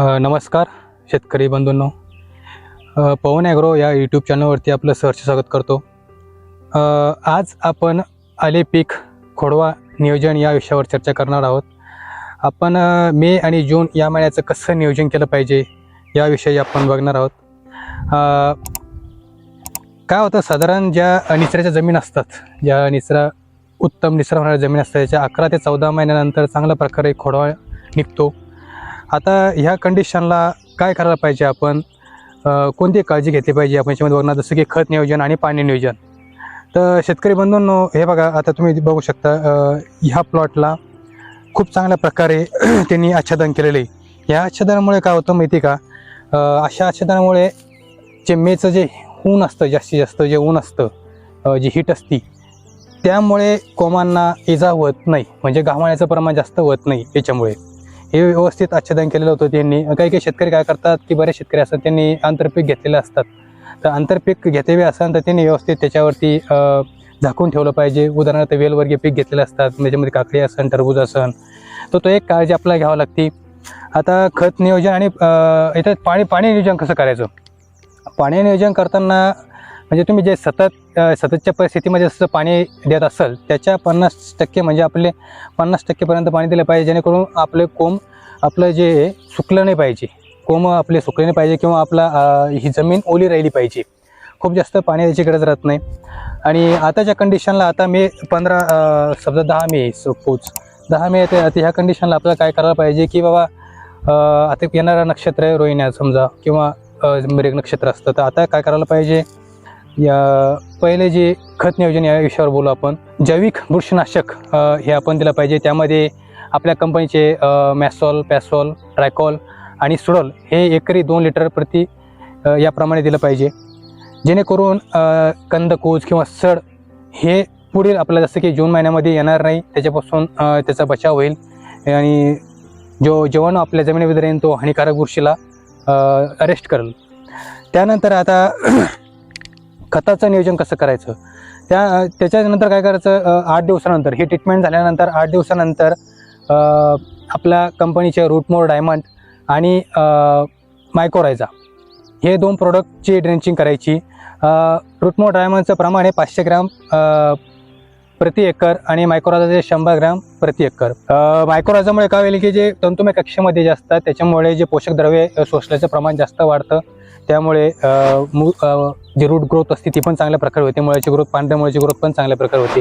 नमस्कार शेतकरी बंधूंनो. पवन ॲग्रो या यूट्यूब चॅनलवरती आपलं सहर्ष स्वागत करतो. आज आपण आले पीक खोडवा नियोजन या विषयावर चर्चा करणार आहोत. आपण मे आणि जून या महिन्याचं कसं नियोजन केलं पाहिजे याविषयी आपण बघणार आहोत. काय होतं साधारण ज्या निचऱ्याच्या जमीन असतात ज्या निचरा उत्तम निचरा होणाऱ्या जमीन असतात त्याच्या अकरा ते चौदा महिन्यानंतर चांगल्या प्रकारे खोडवा निघतो. आता ह्या कंडिशनला काय करायला पाहिजे आपण? कोणती काळजी घेतली पाहिजे? आपण याच्यामध्ये बघणार जसं की खत नियोजन आणि पाणी नियोजन. तर शेतकरी बंधूंनो हे बघा आता तुम्ही बघू शकता ह्या प्लॉटला खूप चांगल्या प्रकारे त्यांनी आच्छादन केलेलं. आहे या आच्छादनामुळे काय होतं माहिती आहे का? अशा आच्छादनामुळे जे मेचं जे ऊन असतं जास्तीत जास्त जे ऊन असतं जी हीट असती त्यामुळे कोमांना इजा होत नाही. म्हणजे घामाण्याचं प्रमाण जास्त होत नाही याच्यामुळे. हे व्यवस्थित आच्छादन केलेलं होतं त्यांनी. काही काही शेतकरी काय करतात की बरेच शेतकरी असतात त्यांनी आंतरपीक घेतलेले असतात. तर आंतरपीक घेतेवे असेल तर त्यांनी व्यवस्थित त्याच्यावरती झाकून ठेवलं पाहिजे. उदाहरणार्थ वेलवर्गीय पीक घेतलेलं असतात त्याच्यामध्ये काकडी असन टरबूज असन. तर तो एक काळजी आपल्याला घ्यावं लागते. आता खत नियोजन आणि इथं पाणी पाणी नियोजन कसं करायचं? पाणी नियोजन करताना म्हणजे तुम्ही जे सतत सततच्या परिस्थितीमध्ये जसं पाणी देत असाल त्याच्या पन्नास टक्के म्हणजे आपले पन्नास टक्केपर्यंत पाणी दिलं पाहिजे जेणेकरून आपले कोंब आपलं जे सुकलं नाही पाहिजे कोंब आपले सुकले नाही पाहिजे किंवा आपला ही जमीन ओली राहिली पाहिजे. खूप जास्त पाणी द्यायची गरज राहत नाही. आणि आताच्या कंडिशनला आता मे पंधरा समजा दहा मे सपोज दहा मे ते आता ह्या कंडिशनला आपल्याला काय करायला पाहिजे की बाबा आता येणारं नक्षत्र आहे रोहिण्या समजा किंवा मृग नक्षत्र असतं तर आता काय करायला पाहिजे? या पहिले जे खत नियोजन या विषयावर बोलू आपण जैविक बुरशीनाशक हे आपण दिलं पाहिजे. त्यामध्ये आपल्या कंपनीचे मॅसॉल पॅसॉल ट्रायकॉल आणि सुडॉल हे एकरी दोन लिटर प्रति याप्रमाणे दिलं पाहिजे. जेणेकरून कंदकोज कंदकूज किंवा सड हे पुढील आपल्याला जसं की जून महिन्यामध्ये येणार नाही त्याच्यापासून त्याचा बचाव होईल. आणि जो जेवण आपल्या जमिनीमध्ये राहील तो हानिकारक बुरशीला अरेस्ट करेल. त्यानंतर आता खताचं नियोजन कसं करायचं? त्या त्याच्यानंतर काय करायचं? आठ दिवसानंतर. ही ट्रीटमेंट झाल्यानंतर आठ दिवसानंतर आपल्या कंपनीचे रूटमोर डायमंड आणि मायकोरायझा हे दोन प्रोडक्टची ड्रेंचिंग करायची. रूटमोर डायमंडचं प्रमाण हे पाचशे ग्रॅम प्रति एकर आणि मायक्रोराजाचे शंभर ग्रॅम प्रति एकर. मायक्रोराजामुळे काय होईल की जे तंतुमय कक्षेमध्ये जे असतात त्याच्यामुळे जे पोषक द्रव्ये शोषल्याचं प्रमाण जास्त वाढतं. त्यामुळे जी रूट ग्रोथ असते ती पण चांगल्या प्रकारे होते. मुळाची ग्रोथ पांढऱ्या मुळाची ग्रोथ पण चांगल्या प्रकारे होते.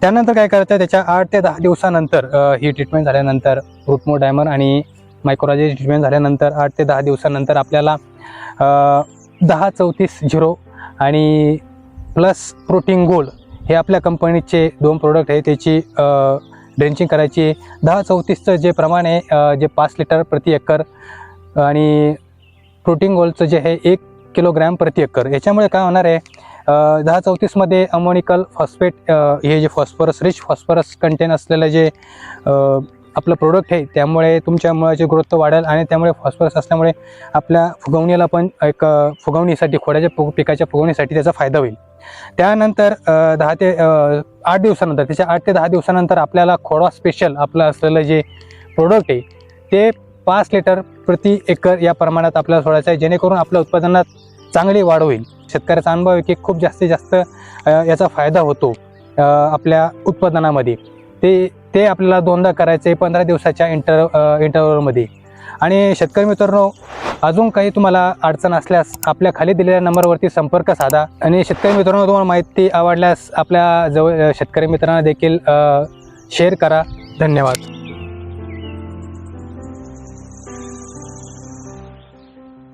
त्यानंतर काय करायचं त्याच्या आठ ते दहा दिवसानंतर ही ट्रीटमेंट झाल्यानंतर रूटमो डायमर आणि मायक्रोराजी ट्रीटमेंट झाल्यानंतर आठ ते दहा दिवसानंतर आपल्याला दहा चौतीस झिरो आणि प्लस प्रोटीन गोल्ड हे आपल्या कंपनीचे दोन प्रोडक्ट आहे. त्याची ड्रेंचिंग करायची आहे. दहा चौतीसचं जे प्रमाण आहे जे पाच लिटर प्रति एकर आणि प्रोटीन गोल्डचं जे आहे एक किलोग्रॅम प्रति एकर. याच्यामुळे काय होणार आहे दहा चौतीसमध्ये अमोनिकल फॉस्फेट हे जे फॉस्फरस रिच फॉस्फरस कंटेन असलेलं जे आपलं प्रोडक्ट आहे त्यामुळे तुमच्या मुळाची ग्रोथ वाढेल आणि त्यामुळे फॉस्फरस असल्यामुळे आपल्या फुगवणीला पण एक फुगवणीसाठी खोड्याच्या पिकाच्या फुगवणीसाठी त्याचा फायदा होईल. त्यानंतर दहा ते आठ दिवसानंतर त्याच्या आठ ते दहा दिवसानंतर आपल्याला खोडा स्पेशल आपलं असलेलं जे प्रोडक्ट आहे ते पाच लिटर प्रति एकर या प्रमाणात आपल्याला सोडायचं आहे जेणेकरून आपल्या उत्पादनात चांगली वाढ होईल. शेतकऱ्याचा अनुभव आहे की खूप जास्तीत जास्त याचा फायदा होतो आपल्या उत्पादनामध्ये. ते ते आपल्याला दोनदा करायचं आहे पंधरा दिवसाच्या इंटर इंटरवलमध्ये आणि शेतकरी मित्रांनो अजून काही तुम्हाला अडचण असल्यास आपल्या खाली दिलेल्या नंबरवरती संपर्क साधा. आणि शेतकरी मित्रांनो तुम्हाला माहिती आवडल्यास आपल्या जवळ शेतकरी मित्रांना देखील शेअर करा. धन्यवाद.